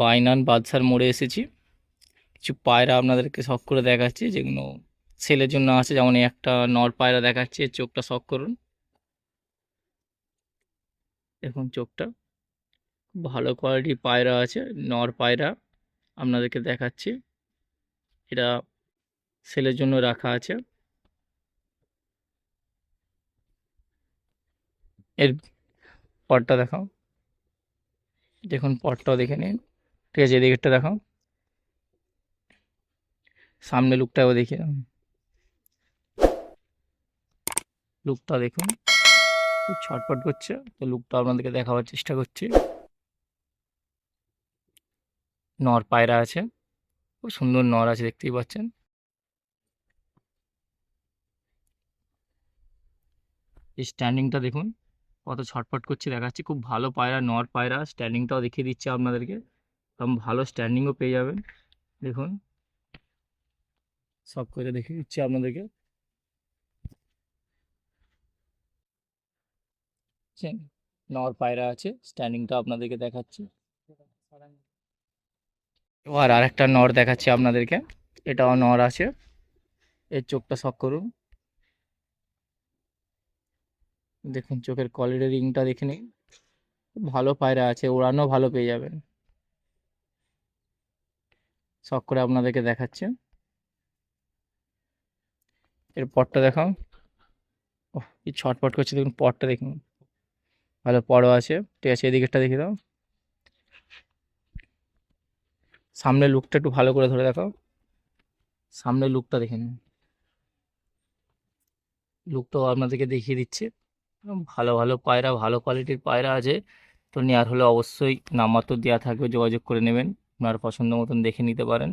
বাইনান বাদশার মোড়ে এসেছি। কিছু পায়রা আপনাদেরকে শখ করে দেখাচ্ছি, যেগুলো ছেলের জন্য আছে। যেমন একটা নর পায়রা দেখাচ্ছি, এর চোখটা শখ করুন। দেখুন চোখটা। ভালো কোয়ালিটির পায়রা আছে, নর পায়রা আপনাদেরকে দেখাচ্ছি। এটা ছেলের জন্য রাখা আছে। এর পরটা দেখাও। দেখুন পরটাও দেখে নিন। ঠিক আছে এদিকেরটা দেখাও। সামনে লুকটাও দেখে। লুকটা দেখুন। খুব ছটপট করছে, তো লুকটা আপনাদেরকে দেখাবার চেষ্টা করছি। নর পায়রা আছে, খুব সুন্দর নর আছে, দেখতেই পাচ্ছেন। স্ট্যান্ডিংটা দেখুন, কত ছটপট করছে, দেখাচ্ছি। খুব ভালো পায়রা, নর পায়রা, স্ট্যান্ডিংটাও দেখিয়ে দিচ্ছে আপনাদেরকে। একদম ভালো স্ট্যান্ডিংও পেয়ে যাবেন। দেখুন। সব করে দেখিয়ে দিচ্ছি আপনাদেরকে। নর পায়রা আছে স্ট্যান্ডিংটা আপনাদেরকে দেখাচ্ছি। আর একটা নর দেখাচ্ছি আপনাদেরকে। এটাও নর আছে। এর চোখটা শখ করুন। দেখুন, চোখের কোয়ালিটি রিংটা দেখে নিন। ভালো পায়রা আছে ওড়ানো ভালো পেয়ে যাবেন। শখ করে আপনাদেরকে দেখাচ্ছে। এর পটটা দেখাও ও কি ছটপট করছে, দেখুন পরটা দেখুন। ভালো পরও আছে। ঠিক আছে, এদিকেরটা দেখে দাও। সামনের লুকটা একটু ভালো করে ধরে দেখাও সামনের লুকটা দেখে নিন। লুকটাও আপনাদেরকে দেখিয়ে দিচ্ছে। ভালো ভালো পায়রা, ভালো কোয়ালিটির পায়রা আছে। তো নেওয়ার হলে অবশ্যই নাম্বার তো দেওয়া থাকবে, যোগাযোগ করে নেবেন। আপনার পছন্দ মতন দেখে নিতে পারেন।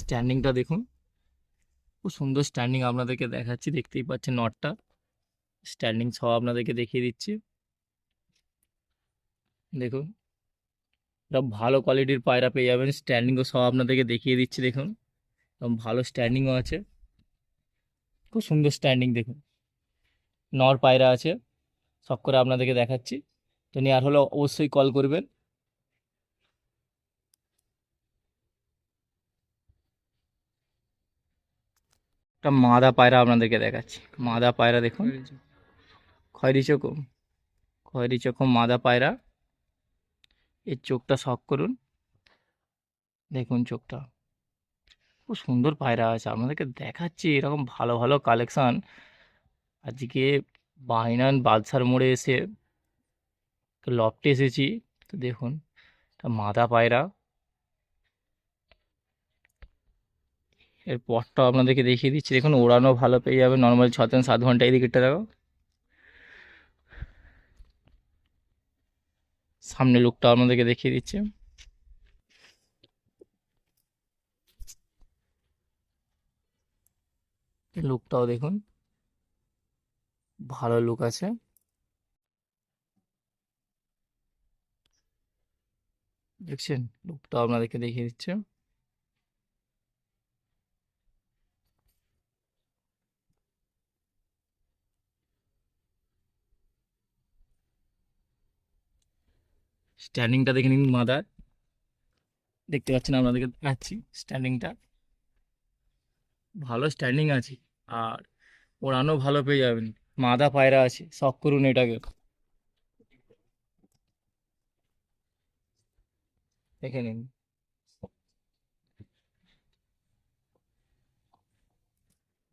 স্ট্যান্ডিংটা দেখুন। খুব সুন্দর স্ট্যান্ডিং আপনাদেরকে দেখাচ্ছি, দেখতেই পাচ্ছেন নটটা। স্ট্যান্ডিং সহ আপনাদেরকে দেখিয়ে দিচ্ছি। দেখুন, এটা ভালো কোয়ালিটির পায়রা পেয়ে যাবেন। স্ট্যান্ডিংও সহ আপনাদেরকে দেখিয়ে দিচ্ছি, দেখুন। ভালো স্ট্যান্ডিংও আছে। খুব সুন্দর স্ট্যান্ডিং দেখুন। নর পায়রা আছে সব করে আপনাদেরকে দেখাচ্ছি। তো নেওয়ার হলে অবশ্যই কল করবেন। একটা মাদা পায়রা আপনাদেরকে দেখাচ্ছি। মাদা পায়রা দেখুন। খয়েরি চোখো। খয়েরি চোখো মাদা পায়রা। এর চোখটা শখ করুন। দেখুন চোখটা। খুব সুন্দর পায়রা আছে। আপনাদেরকে দেখাচ্ছি এরকম ভালো ভালো কালেকশান আজকে বাইনান বাদশার মোড়ে এসে লফটে এসেছি। তো দেখুন মাদা পায়রা। এর পরটাও আপনাদেরকে দেখিয়ে দিচ্ছি। দেখুন, ওড়ানো ভালো পেয়ে যাবে। নর্মাল ছ থেকে সাত ঘণ্টা এই দিকেরটা দেখো সামনে লুকটা আপনাদেরকে দেখিয়ে দিচ্ছি। লুকটাও দেখুন। ভালো লুক আছে। দেখছেন? লুকটাও আপনাদেরকে দেখিয়ে দিচ্ছে। স্ট্যান্ডিংটা দেখে নিন মাদার দেখতে পাচ্ছেন, আপনাদেরকে দেখাচ্ছি স্ট্যান্ডিংটা ভালো স্ট্যান্ডিং আছে। আর ওড়ানো ভালো পেয়ে যাবেন। মাদা পায়রা আছে, শখ করুন এটাকে। দেখে নিন।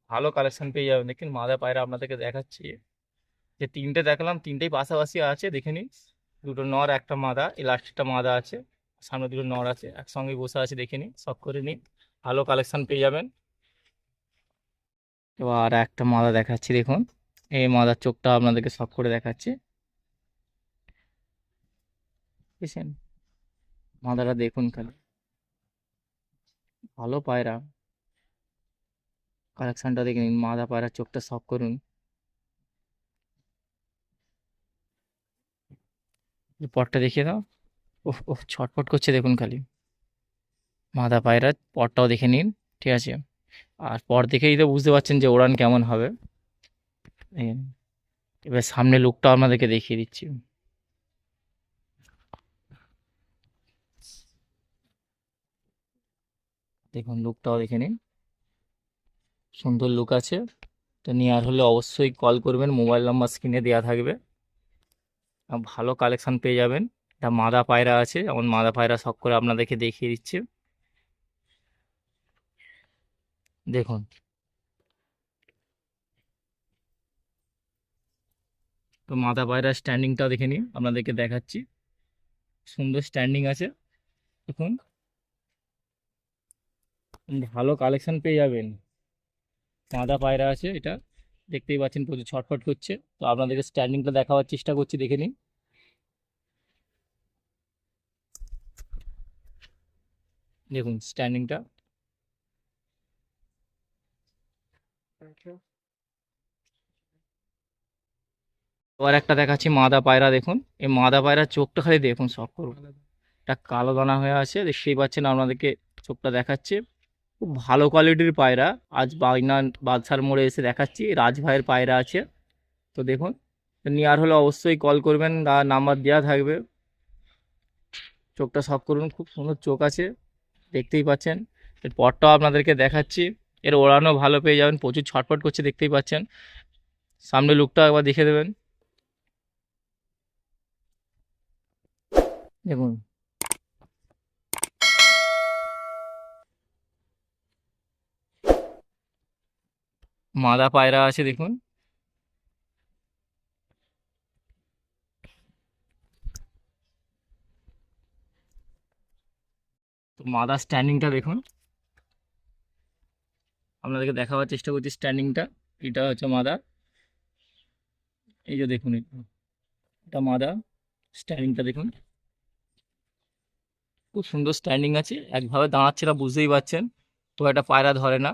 ভালো কালেকশন পেয়ে যাবেন। দেখুন, মাদা পায়রা আপনাদেরকে দেখাচ্ছি। যে তিনটে দেখলাম, তিনটেই পাশাপাশি আছে, দেখে নিন। দুটো নর, একটা মাদা এই লাস্টেরটা মাদা আছে। সামনে দুটো নর আছে একসঙ্গে বসে আছে, দেখে নিন, শখ করে নিন। ভালো কালেকশন পেয়ে যাবেন। এবার একটা মাদা দেখাচ্ছি, দেখুন। এই মাদার চোখটা আপনাদেরকে শখ করে দেখাচ্ছি। বুঝছেন মাদাটা দেখুন খালি। ভালো পায়রা। কালেকশনটা দেখে নিন মাদা পায়রার চোখটা শখ করুন। পটটা দেখিয়ে দাও। ওহ ওহ, ছটফট করছে, দেখুন খালি। মাদা পায়রা পটটাও দেখে নিন, ঠিক আছে? আর পর দেখেই তো বুঝতে পারছেন যে ওড়ান কেমন হবে। এবার সামনে লুকটা আপনাদেরকে দেখিয়ে দিচ্ছি। দেখুন লুকটাও দেখে নিন। সুন্দর লুক আছে। তো নেওয়ার হলে অবশ্যই কল করবেন। মোবাইল নাম্বার স্ক্রিনে দেওয়া থাকবে। ভালো কালেকশান পেয়ে যাবেন। এটা মাদা পায়রা আছে। যেমন মাদা পায়রা শখ করে আপনাদেরকে দেখিয়ে দিচ্ছে। দেখুন। তো মাথা পায়রা স্ট্যান্ডিংটাও দেখে নিন, আপনাদেরকে দেখাচ্ছি। সুন্দর স্ট্যান্ডিং আছে। দেখুন। ভালো কালেকশন পেয়ে যাবেন। মাদা পায়রা আছে এটা। দেখতেই পাচ্ছেন প্রচুর ছটফট করছে। তো আপনাদেরকে স্ট্যান্ডিংটা দেখাবার চেষ্টা করছি, দেখে নিন। দেখুন স্ট্যান্ডিংটা এবার একটা দেখাচ্ছি মাদা পায়রা দেখুন। এই মাদা পায়রার চোখটা খালি দেখুন শখ করুন। একটা কালো দানা হয়ে আছে দেখতেই পাচ্ছেন আপনাদেরকে চোখটা দেখাচ্ছে। খুব ভালো কোয়ালিটির পায়রা। আজ বাগনা বাদশার মোড়ে এসে দেখাচ্ছি রাজভাইয়ের পায়রা আছে। তো দেখুন নেওয়ার হলে অবশ্যই কল করবেন আর নাম্বার দেওয়া থাকবে। চোখটা শখ করুন খুব সুন্দর চোখ আছে দেখতেই পাচ্ছেন। এর পরটাও আপনাদেরকে দেখাচ্ছি। এর ওড়ানো ভালো পেয়ে যাবেন, প্রচুর ছটফট করছে, দেখতেই পাচ্ছেন। সামনে লুকটা একবার দেখে দেবেন। দেখুন। মাদা পায়রা আছে, দেখুন। তো মাদা স্ট্যান্ডিংটা দেখুন। আপনাদেরকে দেখাবার চেষ্টা করছি স্ট্যান্ডিংটা এটা হচ্ছে মাদা এই যে দেখুন এটা। এটা মাদা স্ট্যান্ডিংটা দেখুন। খুব সুন্দর স্ট্যান্ডিং আছে। একভাবে দাঁড়াচ্ছে না, বুঝতেই পারছেন। তো একটা পায়রা ধরে না।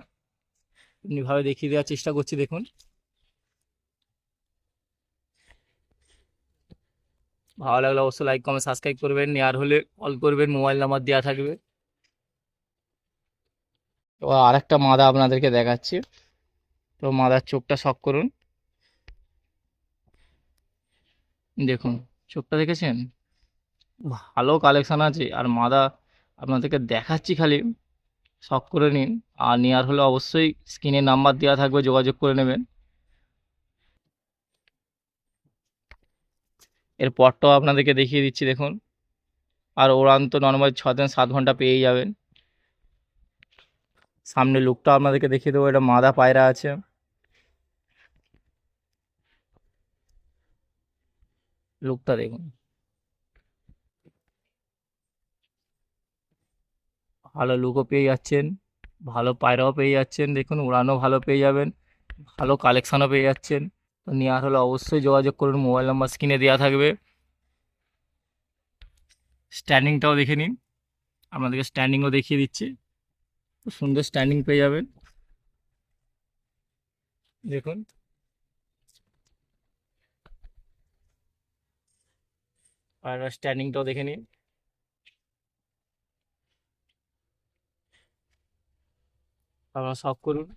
এমনিভাবে দেখিয়ে দেওয়ার চেষ্টা করছি, দেখুন। ভালো লাগলে অবশ্যই লাইক কমেন্ট সাবস্ক্রাইব করবেন। আর হলে কল করবেন। মোবাইল নাম্বার দেওয়া থাকবে। তো আরেকটা মাদা আপনাদেরকে দেখাচ্ছি। তো মাদার চোখটা শখ করুন। দেখুন চোখটা দেখেছেন? ভালো কালেকশান আছে আর মাদা আপনাদেরকে দেখাচ্ছি খালি। শখ করে নিন আর নেওয়ার হলে অবশ্যই স্ক্রিনে নাম্বার দেওয়া থাকবে যোগাযোগ করে নেবেন। এর পরটাও আপনাদেরকে দেখিয়ে দিচ্ছি দেখুন। আর ওড়ান তো নর্মাল ছ দিন সাত ঘণ্টা পেয়েই যাবেন। সামনে লুকটা আপনাদেরকে দেখিয়ে দেবো, এটা মাদা পায়রা আছে। লুকটা দেখুন। ভালো লুকও পেয়ে যাচ্ছেন, ভালো পায়রাও পেয়ে যাচ্ছেন, দেখুন উড়ানও ভালো পেয়ে যাবেন, ভালো কালেকশানও পেয়ে যাচ্ছেন। তো নেওয়ার হলে অবশ্যই যোগাযোগ করুন মোবাইল নাম্বার স্ক্রিনে দেওয়া থাকবে। স্ট্যান্ডিংটাও দেখে নিন, আপনাদেরকে স্ট্যান্ডিংও দেখিয়ে দিচ্ছি। খুব সুন্দর স্ট্যান্ডিং পেয়ে যাবেন। দেখুন। আর স্ট্যান্ডিংটাও দেখে নিন। আপনারা শখ করুন।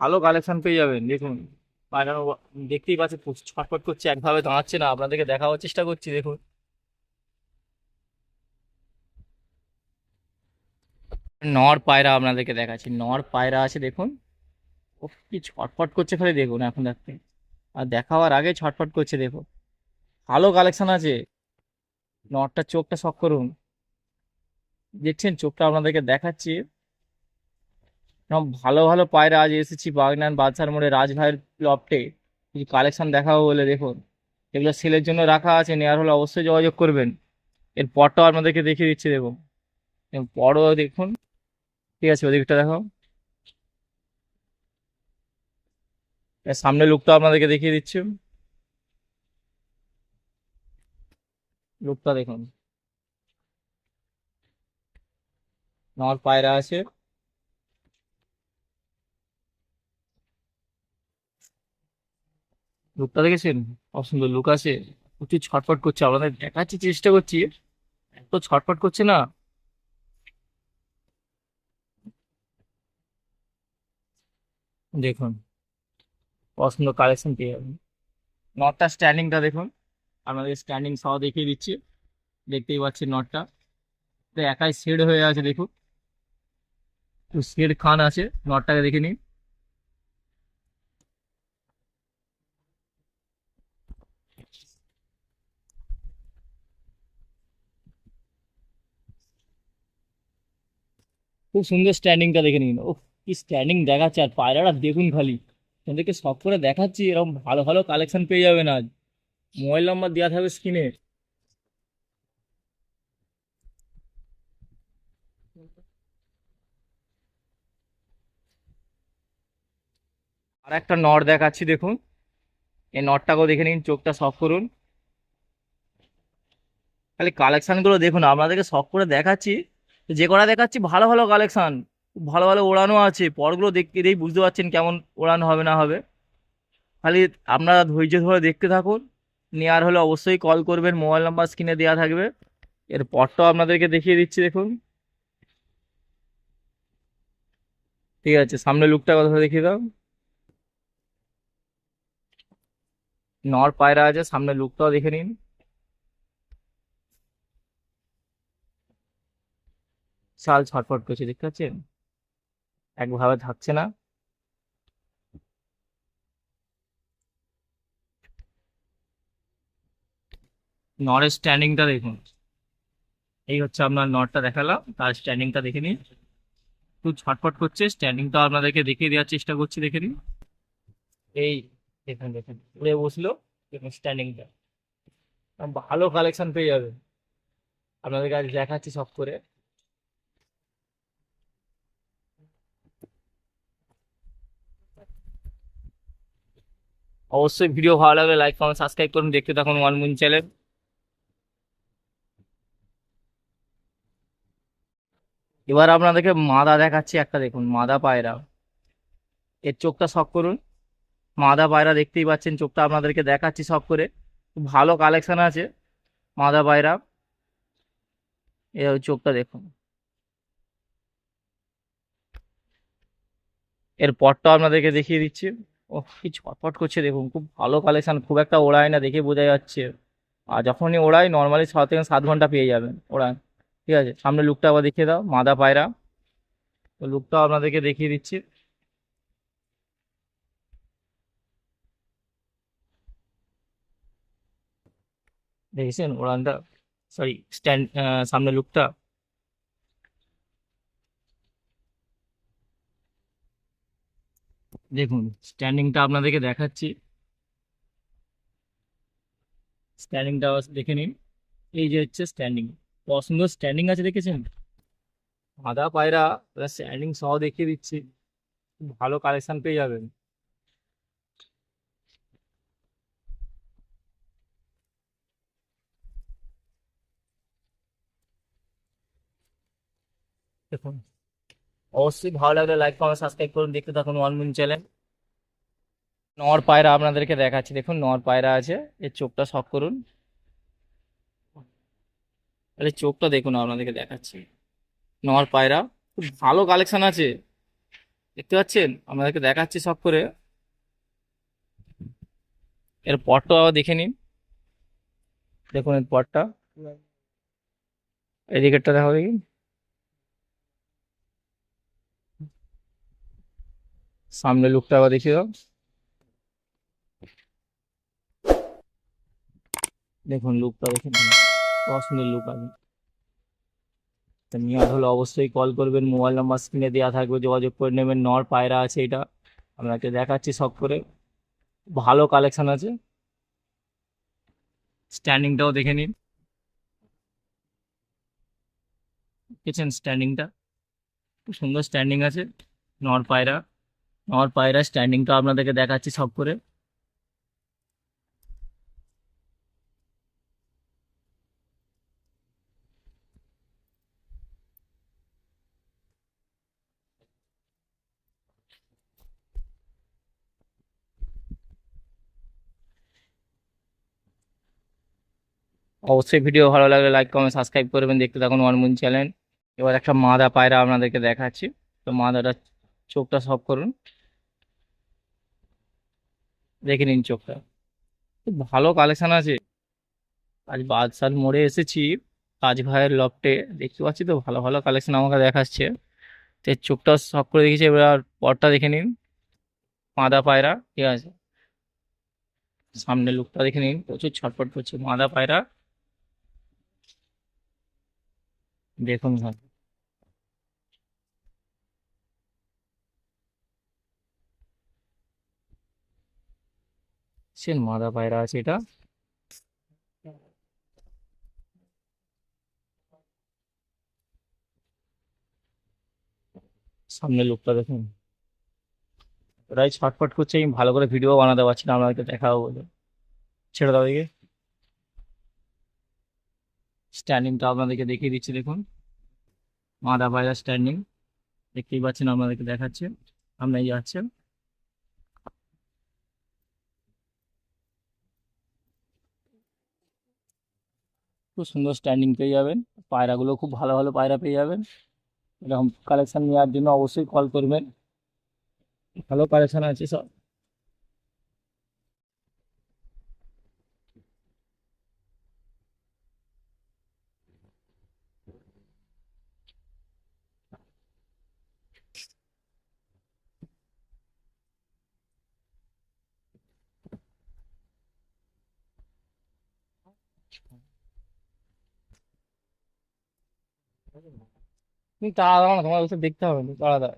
ভালো কালেকশন পেয়ে যাবেন, দেখুন। পায়রানো দেখতেই প্রচুর ছটফট করছে, একভাবে দাঁড়াচ্ছে না। আপনাদেরকে দেখাবার চেষ্টা করছি, দেখুন। নর পায়রা আপনাদেরকে দেখাচ্ছি, নর পায়রা আছে, দেখুন। ও কি ছটফট করছে খালি, দেখুন, এখন দেখতে। আর দেখাবার আগে ছটফট করছে, দেখুন। ভালো কালেকশন আছে। নটটার চোখটা শখ করুন। দেখছেন, চোখটা আপনাদেরকে দেখাচ্ছি। ভালো ভালো পায়রা আজ এসেছি বাগনান বাদশার মোড়ে রাজভাইয়ের লফটে কিছু কালেকশন দেখাবো বলে দেখুন। এগুলো সেলের জন্য রাখা আছে, নেওয়ার হলে অবশ্যই যোগাযোগ করবেন। এর পরটাও আপনাদেরকে দেখিয়ে দিচ্ছি, দেখুন। পরও দেখুন। ঠিক আছে, ওদিকটা দেখো। সামনে লুকটা আপনাদেরকে দেখিয়ে দিচ্ছি। লুকটা দেখুন। নর পায়রা আছে। লুকটা দেখেছেন? অসুন্দর লুক আছে। প্রচুর ছটফট করছে। আপনাদের দেখাচ্ছি, চেষ্টা করছি। এত ছটফট করছে না। দেখুন পছন্দ কালেকশন পেয়ে যাবেন। নটটা স্ট্যান্ডিংটা দেখুন। আপনাদের স্ট্যান্ডিং সহ দেখিয়ে দিচ্ছি। দেখতেই পাচ্ছেন নটটা তো একাই শেড হয়ে আছে, দেখুন। শেড খান আছে। নটটাকে দেখে নিন। খুব সুন্দর স্ট্যান্ডিংটা দেখে নিন। ও কি স্ট্যান্ডিং দেখাচ্ছে আর পায়রাটা দেখুন খালি। তোমাদেরকে সব করে দেখাচ্ছি, এরকম ভালো ভালো কালেকশন পেয়ে যাবেন আজ। মোবাইল নাম্বার দেওয়া থাকবে স্ক্রিনে আর একটা নট দেখাচ্ছি, দেখুন। এই নটটাকেও দেখে নিন, চোখটা সফ করুন। খালি কালেকশনগুলো দেখুন, আপনাদেরকে সব করে দেখাচ্ছি। যে কটা দেখাচ্ছি, ভালো ভালো কালেকশন ভালো ভালো ওড়ানো আছে। পরগুলো দেখতে দেখেই বুঝতে পারছেন কেমন ওড়ানো হবে না হবে। খালি আপনারা ধৈর্য ধরে দেখতে থাকুন। নেওয়ার হলে অবশ্যই কল করবেন মোবাইল নাম্বার স্ক্রিনে দেওয়া থাকবে। এর পরটাও আপনাদেরকে দেখিয়ে দিচ্ছি, দেখুন। ঠিক আছে, সামনে লুকটা কথা দেখিয়ে দাও। নর পায়রা আছে, সামনে লুকটাও দেখে নিন। শাল ছটফট করছে দেখতে পাচ্ছেন? একভাবে থাকছে না। নরের স্ট্যান্ডিংটা দেখুন। এই হচ্ছে আপনার নটটা দেখালাম, তার স্ট্যান্ডিংটা দেখে নিন। একটু ছটফট করছে স্ট্যান্ডিংটা আপনাদেরকে দেখিয়ে দেওয়ার চেষ্টা করছি, দেখে নিন। এই দেখুন দেখুন, উড়ে বসল স্ট্যান্ডিংটা ভালো কালেকশন পেয়ে যাবে আপনাদের কাছে দেখাচ্ছি সব করে। অবশ্যই ভিডিও ভালো লাগলে লাইক কমেন্ট সাবস্ক্রাইব করুন। দেখতে থাকুন ওয়ান মুন চ্যানেল এবার আপনাদেরকে মাদা দেখাচ্ছি একটা দেখুন, মাদা পায়রা। এর চোখটা শখ করুন। মাদা পায়রা দেখতেই পাচ্ছেন, চোখটা আপনাদেরকে দেখাচ্ছি শখ করে। ভালো কালেকশন আছে মাদা পায়রা। এ চোখটা দেখুন। এর পরটাও আপনাদেরকে দেখিয়ে দিচ্ছি। ও কি ছটফট করছে দেখুন, খুব ভালো কালেকশান খুব একটা ওড়ায় না দেখে বোঝা যাচ্ছে। আর যখনই ওড়ায় নর্মালি ছ থেকে সাত ঘণ্টা পেয়ে যাবেন ওড়ান, ঠিক আছে? সামনে লুকটা আবার দেখিয়ে দাও, মাদা পায়রা। তো লুকটাও আপনাদেরকে দেখিয়ে দিচ্ছি। দেখেছেন ওড়ানটা? সরি স্ট্যান্ড সামনে লুকটা দেখুন স্ট্যান্ডিংটা আপনাদেরকে দেখাচ্ছি। স্ট্যান্ডিংটা দেখে নিন। এই যে হচ্ছে স্ট্যান্ডিং সুন্দর স্ট্যান্ডিং আছে দেখেছেন? আদা পায়রা স্ট্যান্ডিং সহ দেখিয়ে দিচ্ছি। ভালো কালেকশন পেয়ে যাবেন। দেখুন অবশ্যই ভালো লাগলে লাইক কমেন্ট সাবস্ক্রাইব করুন। দেখতে থাকুন ওয়ান মিন চ্যানেল নর পায়রা আপনাদেরকে দেখাচ্ছি। দেখুন নর পায়রা আছে। এর চোখটা শখ করুন। তাহলে চোখটা দেখুন আপনাদেরকে দেখাচ্ছি। নর পায়রা। খুব ভালো কালেকশন আছে। দেখতে পাচ্ছেন? আপনাদেরকে দেখাচ্ছি সব করে। এর পটটা আবার দেখে নিন। দেখুন এর পরটা এদিকেরটা দেখা দেখি। সামনে লুকটা আবার দেখিয়ে দাও। দেখুন লুকটা দেখে নিন। কত সুন্দর লুক আছে নেওয়ার হলে অবশ্যই কল করবেন। মোবাইল নাম্বার স্ক্রিনে দেওয়া থাকবে। যোগাযোগ করে নেবেন। নর পায়রা আছে এটা। আপনাকে দেখাচ্ছি সব করে। ভালো কালেকশন আছে। স্ট্যান্ডিংটাও দেখে নিন। দেখেছেন স্ট্যান্ডিংটা খুব সুন্দর স্ট্যান্ডিং আছে। নর পায়রা। নর পায়রা স্ট্যান্ডিংটা আপনাদেরকে দেখাচ্ছি সব করে। অবশ্যই ভিডিও ভালো লাগলে লাইক কমেন্ট সাবস্ক্রাইব করবেন। দেখতে থাকুন ওয়ানমুন চ্যানেল এবার একটা মাদা পায়রা আপনাদেরকে দেখাচ্ছি। তো মাদাটা চোখটা সব করুন। দেখে নিন চোখটা। খুব ভালো কালেকশন আছে। আজ বাদশাল মোড়ে এসেছি কাজ ভাইয়ের লফটে। দেখতে পাচ্ছি তো, ভালো ভালো কালেকশন আমাকে দেখাচ্ছে। তো চোখটা সব করে দেখেছি, এবার পরটা দেখে নিন। মাদা পায়রা, ঠিক আছে? সামনে লুকটা দেখে নিন, প্রচুর ছটফট করছে মাদা পায়রা। দেখুন ভাই। সে মাদা পায়রা আছে এটা সামনে লোকটা দেখুন। ওরাই ছটফট করছে আমি ভালো করে ভিডিও বানাতে পারছি না, আপনাদেরকে দেখাবো বলে। ছেড়ে দাও দিকে স্ট্যান্ডিংটা আপনাদেরকে দেখিয়ে দিচ্ছি, দেখুন। মাদা পায়রা স্ট্যান্ডিং দেখতেই পাচ্ছেন, আপনাদেরকে দেখাচ্ছে। আপনাই যাচ্ছেন খুব সুন্দর স্ট্যান্ডিং পেয়ে যাবেন। পায়রাগুলো খুব ভালো ভালো পায়রা পেয়ে যাবেন। এরকম কালেকশান নেওয়ার জন্য অবশ্যই কল করবেন। ভালো কালেকশান আছে সব। তুমি তাড়া দাও না তোমার ওসব দেখতে হবে না আলাদা